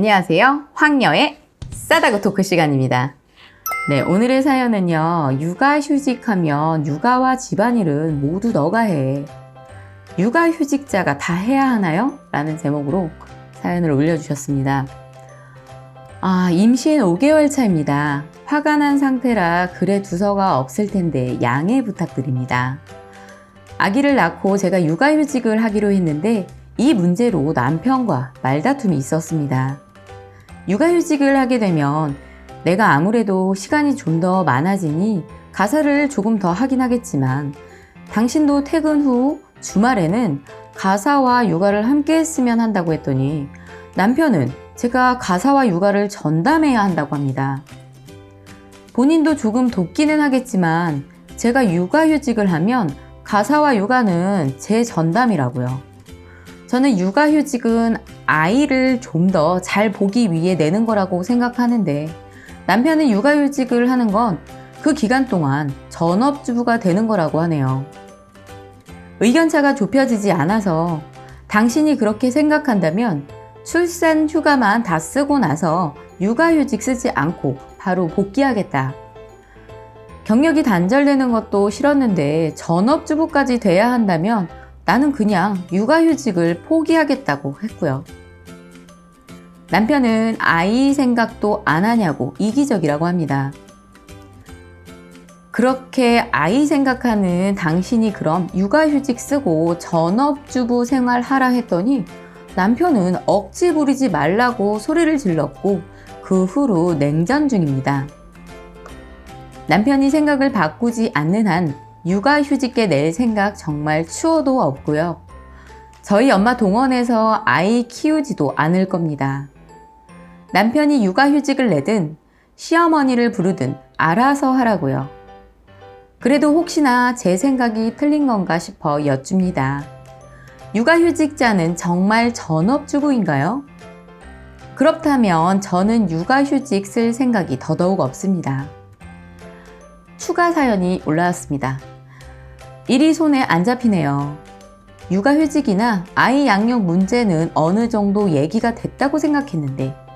안녕하세요. 황녀의 싸다고 토크 시간입니다. 네, 오늘의 사연은요. 육아휴직하면 육아와 집안일은 모두 너가 해. 육아휴직자가 다 해야 하나요? 라는 제목으로 사연을 올려주셨습니다. 아, 임신 5개월 차입니다. 화가 난 상태라 글에 두서가 없을 텐데 양해 부탁드립니다. 아기를 낳고 제가 육아휴직을 하기로 했는데 이 문제로 남편과 말다툼이 있었습니다. 육아휴직을 하게 되면 내가 아무래도 시간이 좀 더 많아지니 가사를 조금 더 하긴 하겠지만 당신도 퇴근 후 주말에는 가사와 육아를 함께 했으면 한다고 했더니 남편은 제가 가사와 육아를 전담해야 한다고 합니다. 본인도 조금 돕기는 하겠지만 제가 육아휴직을 하면 가사와 육아는 제 전담이라고요. 저는 육아휴직은 아이를 좀 더 잘 보기 위해 내는 거라고 생각하는데 남편은 육아휴직을 하는 건 그 기간 동안 전업주부가 되는 거라고 하네요. 의견차가 좁혀지지 않아서 당신이 그렇게 생각한다면 출산 휴가만 다 쓰고 나서 육아휴직 쓰지 않고 바로 복귀하겠다. 경력이 단절되는 것도 싫었는데 전업주부까지 돼야 한다면 나는 그냥 육아휴직을 포기하겠다고 했고요. 남편은 아이 생각도 안 하냐고 이기적이라고 합니다. 그렇게 아이 생각하는 당신이 그럼 육아휴직 쓰고 전업주부 생활하라 했더니 남편은 억지 부리지 말라고 소리를 질렀고 그 후로 냉전 중입니다. 남편이 생각을 바꾸지 않는 한 육아휴직계 낼 생각 정말 추워도 없고요. 저희 엄마 동원해서 아이 키우지도 않을 겁니다. 남편이 육아휴직을 내든 시어머니를 부르든 알아서 하라고요. 그래도 혹시나 제 생각이 틀린 건가 싶어 여쭙니다. 육아휴직자는 정말 전업주부인가요? 그렇다면 저는 육아휴직 쓸 생각이 더더욱 없습니다. 추가 사연이 올라왔습니다. 일이 손에 안 잡히네요. 육아휴직이나 아이 양육 문제는 어느 정도 얘기가 됐다고 생각했는데 정,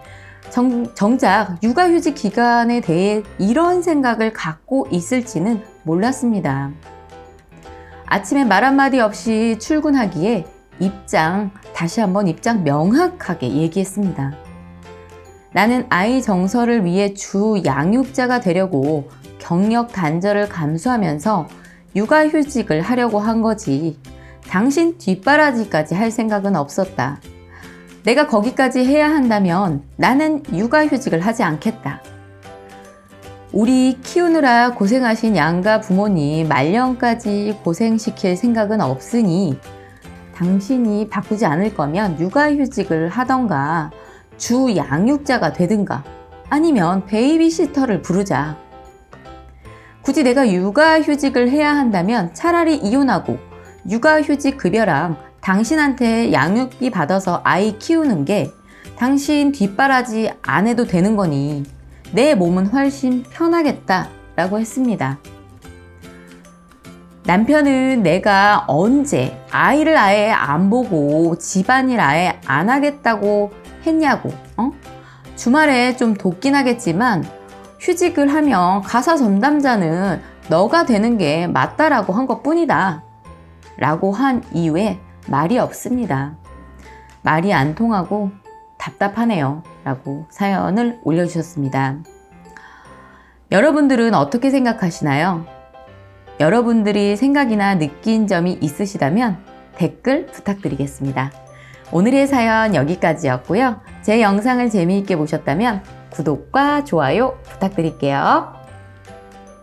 정 작 육아휴직 기간에 대해 이런 생각을 갖고 있을지는 몰랐습니다. 아침에 말 한마디 없이 출근하기에 입장, 다시 한번 입장 명확하게 얘기했습니다. 나는 아이 정서를 위해 주 양육자가 되려고 경력 단절을 감수하면서 육아휴직을 하려고 한 거지. 당신 뒷바라지까지 할 생각은 없었다. 내가 거기까지 해야 한다면 나는 육아휴직을 하지 않겠다. 우리 키우느라 고생하신 양가 부모님 말년까지 고생시킬 생각은 없으니 당신이 바꾸지 않을 거면 육아휴직을 하던가 주 양육자가 되든가 아니면 베이비시터를 부르자. 굳이 내가 육아휴직을 해야 한다면 차라리 이혼하고 육아휴직 급여랑 당신한테 양육비 받아서 아이 키우는 게 당신 뒷바라지 안 해도 되는 거니 내 몸은 훨씬 편하겠다 라고 했습니다. 남편은 내가 언제 아이를 아예 안 보고 집안일 아예 안 하겠다고 했냐고, 어? 주말에 좀 돕긴 하겠지만 휴직을 하면 가사 전담자는 너가 되는 게 맞다라고 한 것 뿐이다. 라고 한 이후에 말이 없습니다. 말이 안 통하고 답답하네요. 라고 사연을 올려주셨습니다. 여러분들은 어떻게 생각하시나요? 여러분들이 생각이나 느낀 점이 있으시다면 댓글 부탁드리겠습니다. 오늘의 사연 여기까지였고요. 제 영상을 재미있게 보셨다면 구독과 좋아요 부탁드릴게요.